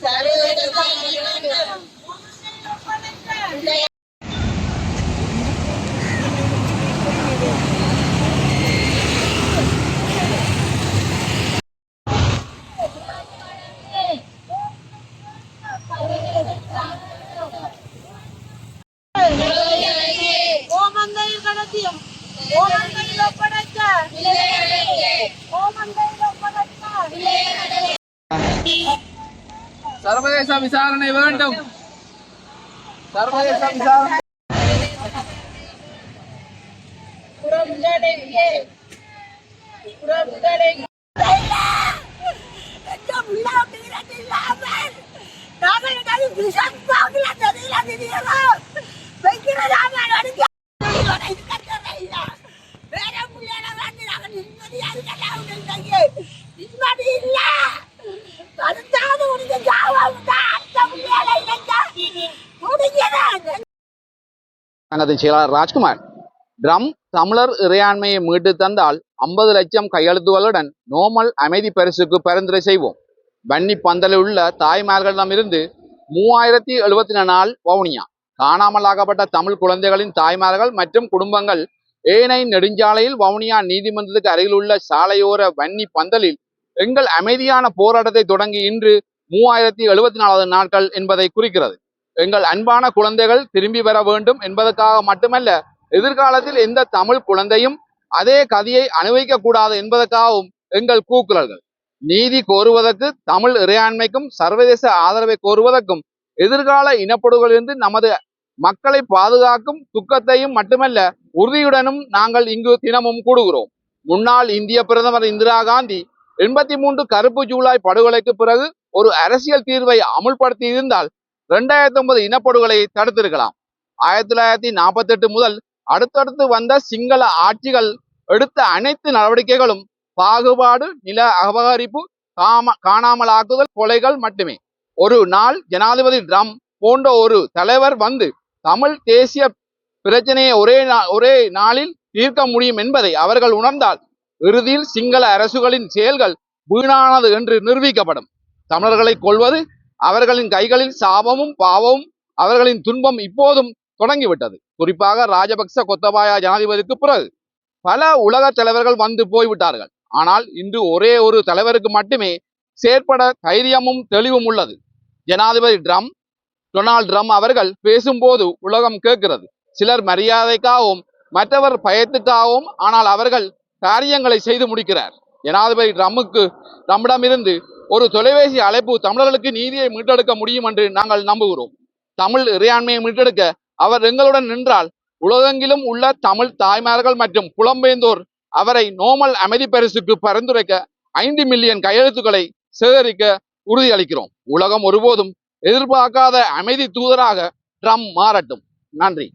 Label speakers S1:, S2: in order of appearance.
S1: Saludos, சாத்தியம். ஓமந்தையில் ஒப்படைக்க. ஓமந்தையில் ஒப்படைக்க
S2: சர்வதேச விசாரணை வேண்டும். சர்வதேச விசாரணை.
S1: புறந்தடையே புறந்தடையே
S3: சங்கத்தின் செயலாளர் ராஜ்குமார் ட்ரம் தமிழர் இறையாண்மையை மீட்டு தந்தால் ஐம்பது லட்சம் கையெழுத்துகளுடன் நோமல் அமைதி பரிசுக்கு பரிந்துரை செய்வோம் வன்னி பந்தலில் உள்ள தாய்மார்களிடமிருந்து மூவாயிரத்தி எழுபத்தி நாள் வவுனியா காணாமலாகப்பட்ட தமிழ் குழந்தைகளின் தாய்மார்கள் மற்றும் குடும்பங்கள் ஏனை நெடுஞ்சாலையில் வவுனியா நீதிமன்றத்துக்கு அருகில் உள்ள சாலையோர வன்னி பந்தலில் எங்கள் அமைதியான போராட்டத்தை தொடங்கி இன்று மூவாயிரத்தி எழுபத்தி நாலாவது நாட்கள் என்பதை குறிக்கிறது எங்கள் அன்பான குழந்தைகள் திரும்பி வர வேண்டும் என்பதற்காக மட்டுமல்ல எதிர்காலத்தில் எந்த தமிழ் குழந்தையும் அதே கதியை அனுபவிக்க கூடாது என்பதற்காகவும் எங்கள் கூக்குரல்கள். நீதி கோருவதற்கு தமிழ் இறையாண்மைக்கும் சர்வதேச ஆதரவை கோருவதற்கும் எதிர்கால இனப்படுகொலிருந்து நமது மக்களை பாதுகாக்கும் துக்கத்தையும் மட்டுமல்ல உறுதியுடனும் நாங்கள் இங்கு தினமும் கூடுகிறோம். முன்னாள் இந்திய பிரதமர் இந்திரா காந்தி எண்பத்தி மூன்று கருப்பு ஜூலை படுகொலைக்கு பிறகு ஒரு அரசியல் தீர்வை அமுல்படுத்தி இருந்தால் ரெண்டாயிரத்தி ஒன்பது இனப்படுகொலை தடுத்திருக்கலாம். ஆயிரத்தி தொள்ளாயிரத்தி நாற்பத்தி எட்டு முதல் அடுத்தடுத்து வந்த சிங்கள ஆட்சிகள் எடுத்த அனைத்து நடவடிக்கைகளும் பாகுபாடு நில அபகரிப்பு காம காணாமலாக்குதல் கொலைகள் மட்டுமே. ஒரு நாள் ஜனாதிபதி ட்ரம் போன்ற ஒரு தலைவர் வந்து தமிழ் தேசிய பிரச்சனையை ஒரே ஒரே நாளில் தீர்க்க முடியும் என்பதை அவர்கள் உணர்ந்தால் இறுதியில் சிங்கள அரசுகளின் செயல்கள் வீணானது என்று நிரூபிக்கப்படும். தமிழர்களை கொள்வது அவர்களின் கைகளில் சாபமும் பாவமும் அவர்களின் துன்பம் இப்போதும் தொடங்கிவிட்டது. குறிப்பாக ராஜபக்ச கொத்தபாயா ஜனாதிபதிக்கு பிறகு பல உலக தலைவர்கள் வந்து போய்விட்டார்கள். ஆனால் இன்று ஒரே ஒரு தலைவருக்கு மட்டுமே செயற்பட தைரியமும் தெளிவும் உள்ளது. ஜனாதிபதி ட்ரம் டொனால்ட் ட்ரம் அவர்கள் பேசும்போது உலகம் கேட்கிறது. சிலர் மரியாதைக்காகவும் மற்றவர் பயத்துக்காகவும் ஆனால் அவர்கள் காரியங்களை செய்து முடிக்கிறார். ஜனாதிபதி ட்ரம்முக்கு நம்மிடமிருந்து ஒரு தொலைபேசி அழைப்பு தமிழர்களுக்கு நீதியை மீட்டெடுக்க முடியும் என்று நாங்கள் நம்புகிறோம். தமிழ் இறையாண்மையை மீட்டெடுக்க அவர் எங்களுடன் நின்றால் உலகெங்கிலும் உள்ள தமிழ் தாய்மார்கள் மற்றும் புலம்பெயர்ந்தோர் அவரை நோமல் அமைதி பரிசுக்கு பரிந்துரைக்க ஐந்து மில்லியன் கையெழுத்துக்களை சேகரிக்க உறுதியளிக்கிறோம். உலகம் ஒருபோதும் எதிர்பார்க்காத அமைதி தூதராக ட்ரம்ப் மாறட்டும். நன்றி.